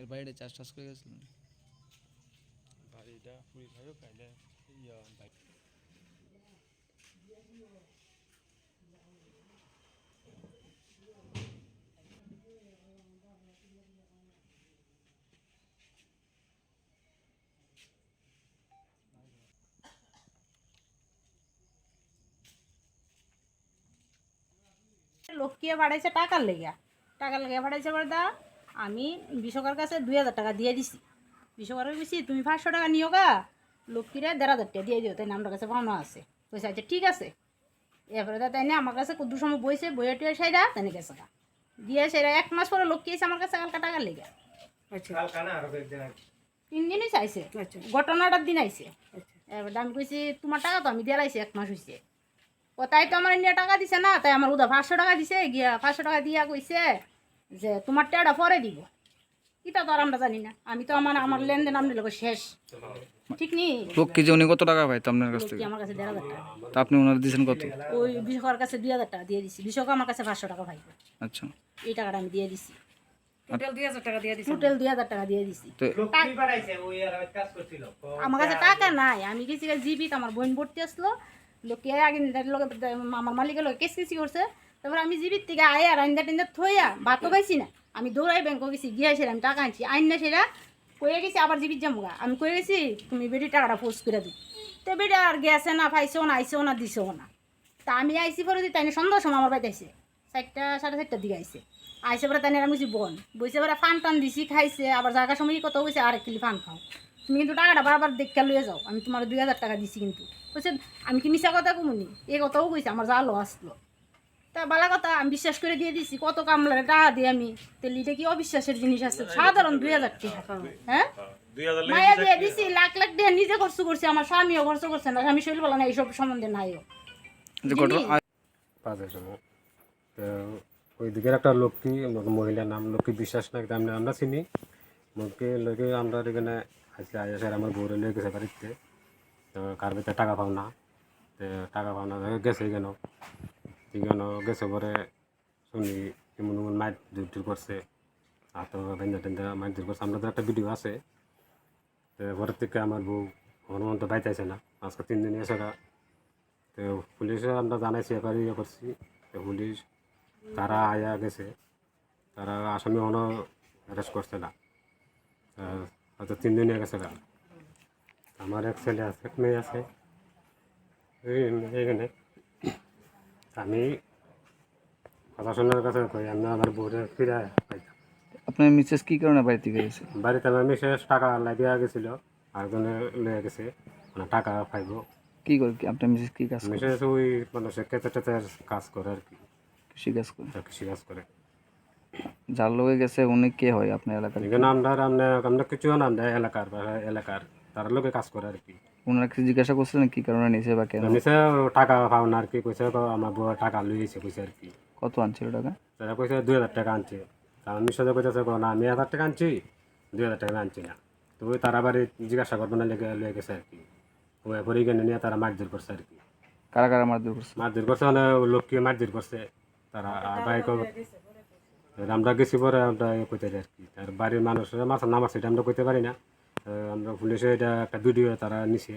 এর বাইরে চাষ টাস করে গেছিলেন বাড়িটা পুরি খাইও খাইলে ইয়া বাইক লক্ষ্মীয়ে বাড়াইছে টাকার লেগে টাকার লেগে বাড়াইছে বলে দা আমি বিশ্বকার কাছে দুই হাজার টাকা দিয়ে দিছি। বিশ্বকারকে বলছি তুমি পাঁচশো টাকা নিও গা লক্ষ্মীরে দেড় হাজার টাকা দিয়ে দিও তাই না আমার কাছে পাওনা আছে। পয়সা আচ্ছা ঠিক আছে। এরপরে দা তাই না আমার কাছে কুদ্দু সময় বইছে বইয়ে টুয়ে সাইডা তাই গেছে গা। দিয়ে সেটা এক মাস পরে লক্ষ্মী এসে আমার কাছে কালকা টাকা লেগে। আচ্ছা। তিন দিনই চাইছে। আচ্ছা। ঘটনাটার দিন আইছে। এবার আমি কইছি তোমার টাকা তো আমি দিয়ে আইছি এক মাস হয়েছে ও তাই তো আমার নিয়ে টাকা দিছে না তাই আমার উদা পাঁচশো টাকা দিছে। গিয়া পাঁচশো টাকা দিয়া কইছে যে তোমার টাকাটা পরে দিব। এটা তো আর আমরা জানি না। আমি তো আমার আমার লেনদেন আপনার লোক শেষ। ঠিক নি? লক্ষ্মী যে উনি কত টাকা পাইতো আপনার কাছ থেকে? আমার কাছে দেড় হাজার টাকা? তা আপনি ওনার দিয়েছেন কত? ওই বিশ্বকার কাছে দুই হাজার টাকা দিয়ে দিছি। বিশ্বক আমার কাছে পাঁচশো টাকা পাইব আচ্ছা। এই টাকাটা আমি দিয়ে দিছি। টোটাল দুই হাজার টাকা দিয়ে দিচ্ছি টোটাল দুই হাজার টাকা দিয়ে দিছি। তো আমার কাছে টাকা নাই। আমি গেছি জীবিত। আমার বোন ভর্তি আসলো। লোকে আগে লোকে আমার মালিকের লোক কেস কেসি করছে। তারপর আমি জীবিত থেকে আয় আর আইন্দা টেন্দা থইয়া ভাতও পাইছি না। আমি দৌড়াই ব্যাংক গেছি গিয়ে আমি টাকা আনছি। আইন না সেটা কয়ে গেছি আবার জীবিত যামুগা। আমি কয়ে গেছি, তুমি বেটি টাকাটা পোস্ট করে দিই তো বেটি আর গেছে না পাইছেও না আইসেও না, দিছেও না। তা আমি আইসি পরে তাই সন্ধ্যার সময় আমার বাড়িতে আইসে চারটা, সাড়ে চারটার দিকে আইসে আইসে পরে তাই আমি বন বইসে পরে ফান টান দিছি, খাইছে, আবার জায়গার সময় কত হয়েছে আর এক কিলি ফান খাও। তুমি কিন্তু টাকাটা বারবার দেখে লয়ে যাও। আমি তোমার দুই হাজার টাকা দিছি কিন্তু। বলছে আমি কি মিশা কথা কমুনি? এই কথাও কইছে, আমার জালো আসলো তা বালা কথা আমি বিশ্বাস করে দিয়ে দিছি কত কামলারে টাকা দিয়ে আমি। তাহলে এটা কি অবিশ্বাসের জিনিস আছে? সাধারণ দুই হাজার টাকা। হ্যাঁ? মায়া দিয়ে দিছি লাখ লাখ দিয়ে নিজে খরচ করছি আমার স্বামীও খরচ করছে না স্বামী শরীর বলা না এইসব সম্বন্ধে নাইও। ওই দিকের একটা লক্ষ্মী মহিলার নাম লক্ষ্মী বিশ্বাস না আমরা আমরা চিনি। মুখে লোকে আমরা এখানে আসলে আসে আমার বউরে লয়ে গেছে বাড়িতে। তো কার ভিতরে টাকা পাও না? তো টাকা পাও না গেছে কেন? কেন গেছে পরে শুনি এমন এমন মাইট দূর করছে আর তো বেঞ্জা টেঞ্জা মাইট দূর করছে আমরা তো একটা ভিডিও আছে তো পরের থেকে আমার বউ হনুমান তো বাইতে আছে না আজকে তিন দিন এসে তো পুলিশে আমরা জানাইছি এবার ইয়ে করছি তো পুলিশ তারা আয়া গেছে তারা আসামি কোনো অ্যারেস্ট করছে না তা হয়তো তিন দিন গেছে আমার এক ছেলে আছে এক মেয়ে আছে এইখানে আমি কথা শোনার কাছে কই আমি আমার বউরে ফিরে পাইতাম। আপনার মিসেস কি কারণে বাড়ি থেকে গেছে? বাড়িতে আমার মিসেস টাকা লাগিয়ে গেছিল আরেকজনে লয়ে গেছে মানে টাকা পাইব। কি করে কি আপনার মিসেস কি কাজ করে? মিসেস ওই মানুষের কেতে টেতের কাজ করে আর কি। কৃষি কাজ করে। কৃষি কাজ করে। যার লোকে গেছে উনি কে হয় আপনার এলাকার এখানে আমরা আমরা আমরা কিছু না আমরা এলাকার এলাকার তার লোকে কাজ করে আর কি। ওনারা কিছু জিজ্ঞাসা করছিলেন কি কারণে নিছে বা কেন? নিচে টাকা পাও না আর কি কইছে তো আমার বউ টাকা লইছে কইছে আর কি। কত আনছিল টাকা? তারা কইছে দুই হাজার টাকা আনছে। আমি সাথে কইতেছে না আমি হাজার টাকা আনছি দুই হাজার টাকা আনছি না। তো ওই তারা বাড়ি জিজ্ঞাসা করব না লেগে লয়ে গেছে আর কি। ওই পরে গেলে নিয়ে তারা মারধর করছে আর কি। কারা কারা মারধর করছে? মারধর করছে মানে লোককে মারধর করছে? তারা বাইক আমরা গেছি পরে আমরা কইতে আর কি। আর বাড়ির মানুষের মাছ নামার সেটা আমরা কইতে পারি না। আমরা পুলিশে এটা একটা ভিডিও তারা নিছে।